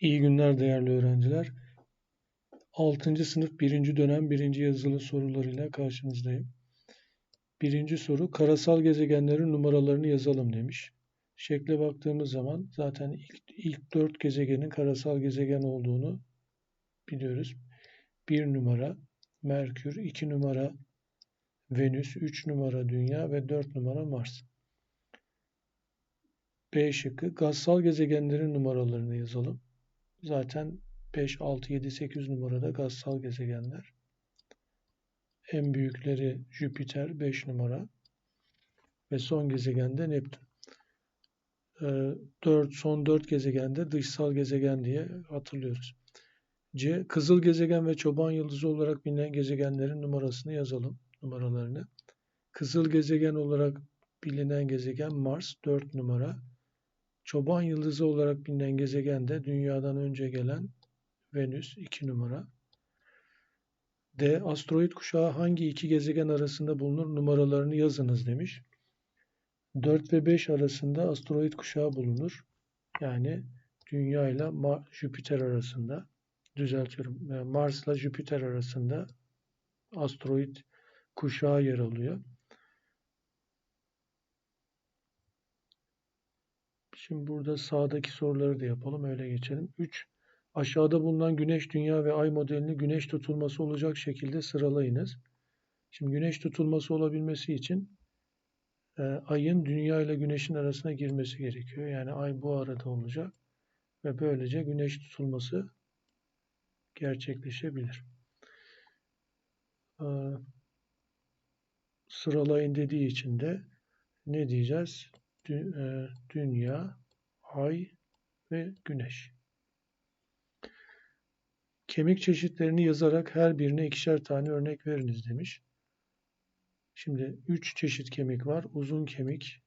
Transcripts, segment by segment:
İyi günler değerli öğrenciler. 6. sınıf 1. dönem 1. yazılı sorularıyla karşınızdayım. Birinci soru karasal gezegenlerin numaralarını yazalım demiş. Şekle baktığımız zaman zaten ilk, ilk 4 gezegenin karasal gezegen olduğunu biliyoruz. 1 numara Merkür, 2 numara Venüs, 3 numara Dünya ve 4 numara Mars. B şıkkı gazsal gezegenlerin numaralarını yazalım. Zaten 5, 6, 7, 8 numarada gazsal gezegenler. En büyükleri Jüpiter 5 numara ve son gezegen de Neptün. 4, ee, son 4 gezegende dışsal gezegen diye hatırlıyoruz. C. Kızıl gezegen ve çoban yıldızı olarak bilinen gezegenlerin numarasını yazalım. Numaralarını. Kızıl gezegen olarak bilinen gezegen Mars 4 numara. Çoban yıldızı olarak bilinen gezegen de dünyadan önce gelen Venüs 2 numara. D. Asteroid kuşağı hangi iki gezegen arasında bulunur? Numaralarını yazınız demiş. 4 ve 5 arasında asteroid kuşağı bulunur. Yani Dünya ile Jüpiter arasında düzeltiyorum. Mars ile Jüpiter arasında asteroid kuşağı yer alıyor. Şimdi burada sağdaki soruları da yapalım. Öyle geçelim. 3. Aşağıda bulunan Güneş, Dünya ve Ay modelini Güneş tutulması olacak şekilde sıralayınız. Şimdi Güneş tutulması olabilmesi için e, Ay'ın Dünya ile Güneş'in arasına girmesi gerekiyor. Yani Ay bu arada olacak ve böylece Güneş tutulması gerçekleşebilir. E, sıralayın dediği için de ne diyeceğiz? E, dünya, ay ve güneş. Kemik çeşitlerini yazarak her birine ikişer tane örnek veriniz demiş. Şimdi üç çeşit kemik var. Uzun kemik,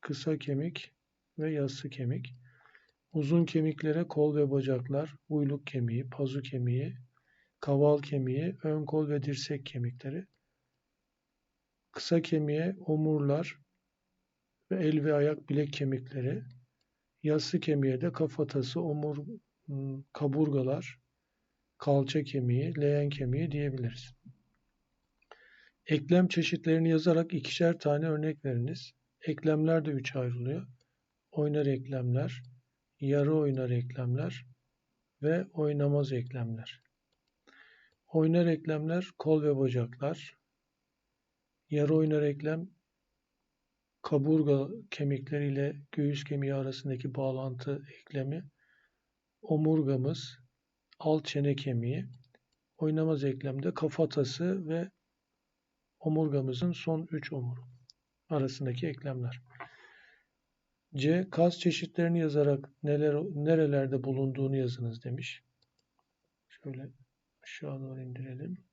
kısa kemik ve yassı kemik. Uzun kemiklere kol ve bacaklar, uyluk kemiği, pazu kemiği, kaval kemiği, ön kol ve dirsek kemikleri. Kısa kemiğe omurlar, ve el ve ayak bilek kemikleri, yassı kemiğe de kafatası, omur, ıı, kaburgalar, kalça kemiği, leğen kemiği diyebiliriz. Eklem çeşitlerini yazarak ikişer tane örnek veriniz. Eklemler de üç ayrılıyor. Oynar eklemler, yarı oynar eklemler ve oynamaz eklemler. Oynar eklemler kol ve bacaklar. Yarı oynar eklem kaburga kemikleriyle göğüs kemiği arasındaki bağlantı eklemi, omurgamız, alt çene kemiği, oynamaz eklemde kafatası ve omurgamızın son üç omur arasındaki eklemler. C. Kas çeşitlerini yazarak neler nerelerde bulunduğunu yazınız demiş. Şöyle aşağı doğru indirelim.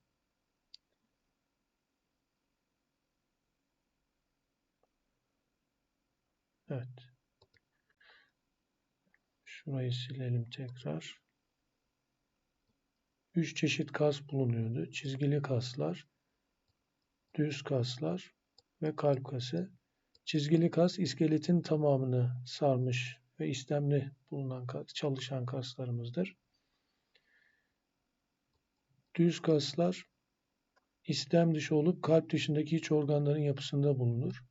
Evet. Şurayı silelim tekrar. Üç çeşit kas bulunuyordu. Çizgili kaslar, düz kaslar ve kalp kası. Çizgili kas iskeletin tamamını sarmış ve istemli bulunan çalışan kaslarımızdır. Düz kaslar istem dışı olup kalp dışındaki iç organların yapısında bulunur.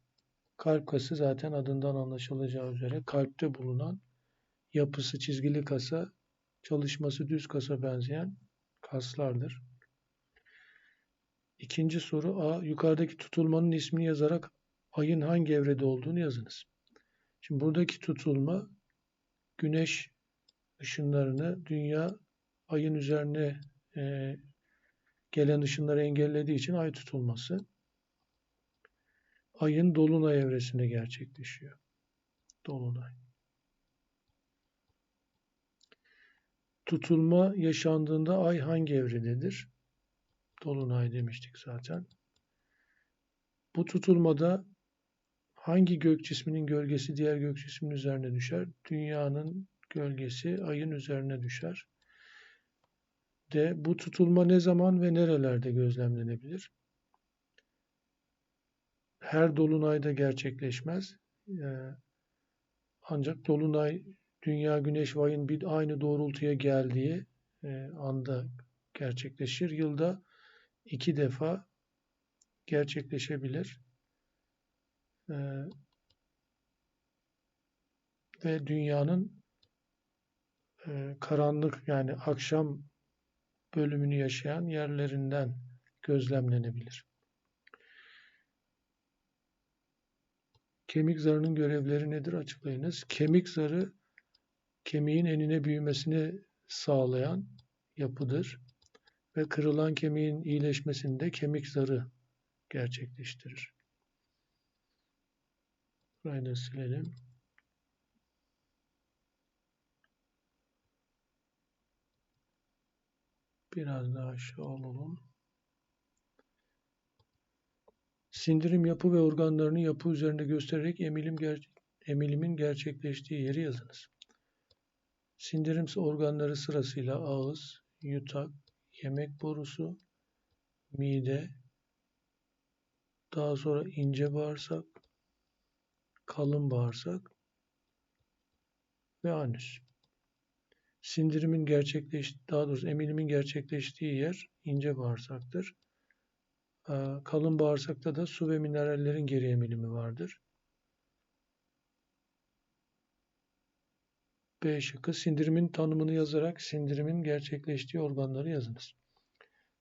Kalp kası zaten adından anlaşılacağı üzere kalpte bulunan yapısı çizgili kasa, çalışması düz kasa benzeyen kaslardır. İkinci soru A. Yukarıdaki tutulmanın ismini yazarak ayın hangi evrede olduğunu yazınız. Şimdi buradaki tutulma güneş ışınlarını dünya ayın üzerine e, gelen ışınları engellediği için ay tutulması ayın dolunay evresinde gerçekleşiyor. Dolunay. Tutulma yaşandığında ay hangi evrededir? Dolunay demiştik zaten. Bu tutulmada hangi gök cisminin gölgesi diğer gök cisminin üzerine düşer? Dünyanın gölgesi ayın üzerine düşer. De bu tutulma ne zaman ve nerelerde gözlemlenebilir? Her dolunayda gerçekleşmez. Ee, ancak dolunay Dünya, Güneş ve bir aynı doğrultuya geldiği e, anda gerçekleşir. Yılda iki defa gerçekleşebilir. E, ve dünyanın e, karanlık yani akşam bölümünü yaşayan yerlerinden gözlemlenebilir. Kemik zarının görevleri nedir açıklayınız. Kemik zarı kemiğin enine büyümesini sağlayan yapıdır ve kırılan kemiğin iyileşmesinde kemik zarı gerçekleştirir. Burayı da silelim. Biraz daha aşağı alalım. Sindirim yapı ve organlarını yapı üzerinde göstererek emilim ger emilimin gerçekleştiği yeri yazınız. Sindirim organları sırasıyla ağız, yutak, yemek borusu, mide, daha sonra ince bağırsak, kalın bağırsak ve anüs. Sindirimin gerçekleş, daha doğrusu emilimin gerçekleştiği yer ince bağırsaktır. Kalın bağırsakta da su ve minerallerin geri emilimi vardır. B şıkkı sindirimin tanımını yazarak sindirimin gerçekleştiği organları yazınız.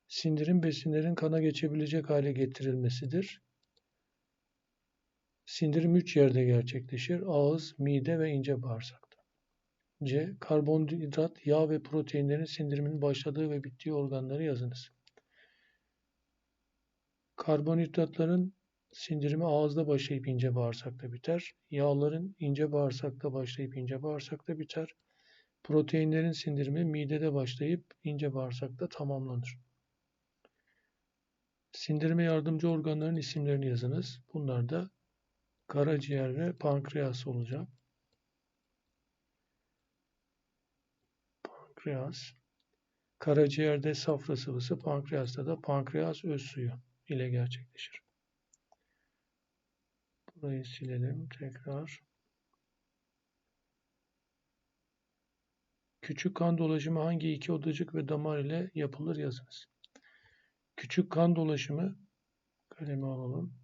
Sindirim besinlerin kana geçebilecek hale getirilmesidir. Sindirim üç yerde gerçekleşir. Ağız, mide ve ince bağırsakta. C. Karbonhidrat, yağ ve proteinlerin sindiriminin başladığı ve bittiği organları yazınız. Karbonhidratların sindirimi ağızda başlayıp ince bağırsakta biter. Yağların ince bağırsakta başlayıp ince bağırsakta biter. Proteinlerin sindirimi midede başlayıp ince bağırsakta tamamlanır. Sindirime yardımcı organların isimlerini yazınız. Bunlar da karaciğer ve pankreas olacak. Pankreas. Karaciğerde safra sıvısı, pankreasta da pankreas öz suyu ile gerçekleşir. Burayı silelim tekrar. Küçük kan dolaşımı hangi iki odacık ve damar ile yapılır yazınız. Küçük kan dolaşımı kalemi alalım.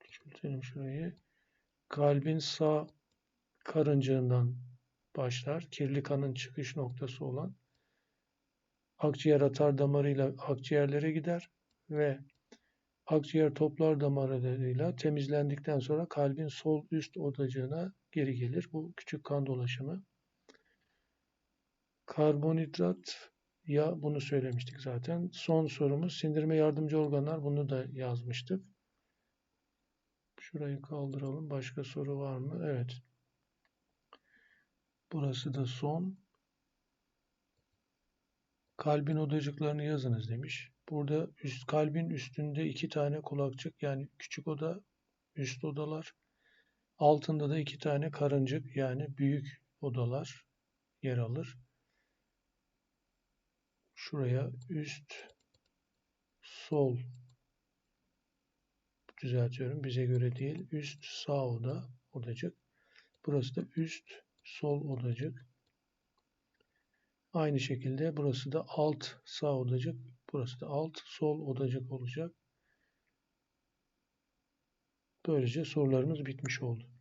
Küçültelim şurayı. Kalbin sağ karıncığından başlar. Kirli kanın çıkış noktası olan akciğer atar damarıyla akciğerlere gider ve akciğer toplar damarlarıyla temizlendikten sonra kalbin sol üst odacığına geri gelir. Bu küçük kan dolaşımı. Karbonhidrat ya bunu söylemiştik zaten. Son sorumuz sindirime yardımcı organlar. Bunu da yazmıştık. Şurayı kaldıralım. Başka soru var mı? Evet. Burası da son. Kalbin odacıklarını yazınız demiş. Burada üst kalbin üstünde iki tane kulakçık yani küçük oda, üst odalar. Altında da iki tane karıncık yani büyük odalar yer alır. Şuraya üst sol düzeltiyorum. Bize göre değil. Üst sağ oda odacık. Burası da üst sol odacık. Aynı şekilde burası da alt sağ odacık. Burası da alt sol odacık olacak. Böylece sorularımız bitmiş oldu.